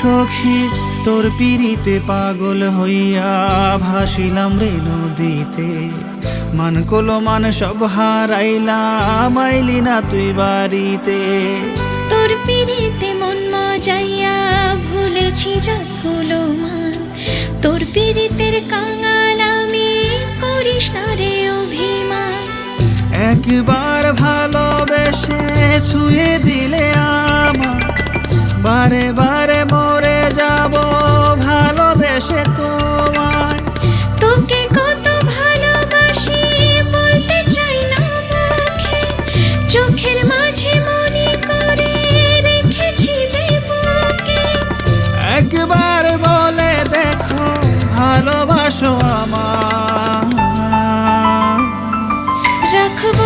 সখী তোর পিড়িতে পাগল হইয়া ভাসিলাম রে নদীতে। মান কলো মান সব হারাইলাম আইলি না তুই বাড়িতে। তোর পিড়িতে মন মজাইয়া ভুলেছি যতগুলো মান। তোর পিড়িতের কাঙাল আমি করিস না রে অভিমান। একবার ভালোবেসে ছুঁয়ে দিলে আমার বারে বারে একবার বলে দেখো ভালোবাসো আমার রাখব